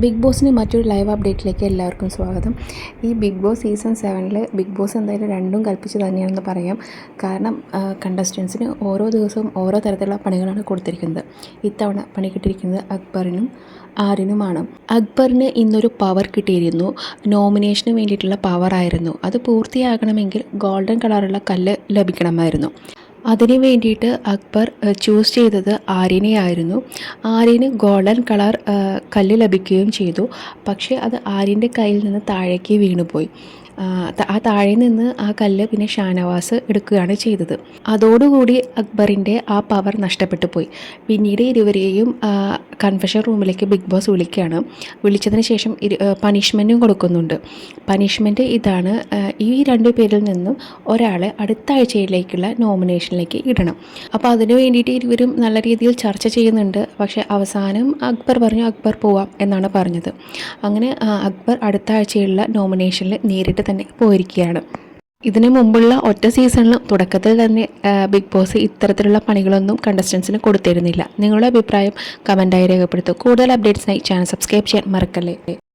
Big ബോസിന് മറ്റൊരു live അപ്ഡേറ്റിലേക്ക് എല്ലാവർക്കും സ്വാഗതം. ഈ ബിഗ് ബോസ് സീസൺ സെവനിൽ ബിഗ് ബോസ് എന്തായാലും രണ്ടും കൽപ്പിച്ച് തന്നെയാണെന്ന് പറയാം. കാരണം കണ്ടസ്റ്റൻസിന് ഓരോ ദിവസവും ഓരോ തരത്തിലുള്ള പണികളാണ് കൊടുത്തിരിക്കുന്നത്. ഇത്തവണ പണി കിട്ടിയിരിക്കുന്നത് അക്ബറിനും ആരിനുമാണ് അക്ബറിന് ഇന്നൊരു പവർ കിട്ടിയിരുന്നു. നോമിനേഷന് വേണ്ടിയിട്ടുള്ള പവറായിരുന്നു അത് പൂർത്തിയാകണമെങ്കിൽ ഗോൾഡൻ കളറുള്ള കല്ല് ലഭിക്കണമായിരുന്നു. അതിന് വേണ്ടിയിട്ട് അക്ബർ ചൂസ് ചെയ്തത് ആര്യനെയായിരുന്നു. ആര്യന് ഗോൾഡൻ കളർ കല്ല് ലഭിക്കുകയും ചെയ്തു. പക്ഷേ അത് ആര്യന്റെ കയ്യിൽ നിന്ന് താഴേക്ക് വീണുപോയി. ആ, താഴെ നിന്ന് ആ കല്ല് പിന്നെ ഷാനവാസ് എടുക്കുകയാണ് ചെയ്തത്. അതോടുകൂടി അക്ബറിന്റെ ആ പവർ നഷ്ടപ്പെട്ടു പോയി. പിന്നീട് ഇരുവരെയും കൺഫഷൻ റൂമിലേക്ക് ബിഗ് ബോസ് വിളിക്കുകയാണ്. വിളിച്ചതിന് ശേഷം പണിഷ്മെന്റും കൊടുക്കുന്നുണ്ട്. പണിഷ്മെന്റ് ഇതാണ് ഈ രണ്ട് പേരിൽ നിന്നും ഒരാളെ അടുത്ത ആഴ്ചയിലേക്കുള്ള നോമിനേഷനിലേക്ക് ഇടണം. അപ്പോൾ അതിനു വേണ്ടിയിട്ട് ഇരുവരും നല്ല രീതിയിൽ ചർച്ച ചെയ്യുന്നുണ്ട്. പക്ഷേ അവസാനം അക്ബർ പറഞ്ഞു അക്ബർ പോവാം എന്നാണ് പറഞ്ഞത്. അങ്ങനെ അക്ബർ അടുത്ത ആഴ്ചയുള്ള നോമിനേഷനിൽ നേരിട്ട് തന്നെ പോയിരിക്കുകയാണ്. ഇതിനു മുമ്പുള്ള ഒറ്റ സീസണിലും തുടക്കത്തിൽ തന്നെ ബിഗ് ബോസ് ഇത്തരത്തിലുള്ള പണികളൊന്നും കണ്ടസ്റ്റൻസിന് കൊടുത്തിരുന്നില്ല. നിങ്ങളുടെ അഭിപ്രായം കമന്റായി രേഖപ്പെടുത്തുക. കൂടുതൽ അപ്ഡേറ്റ്സിനായി ചാനൽ സബ്സ്ക്രൈബ് ചെയ്യാൻ മറക്കല്ലേ?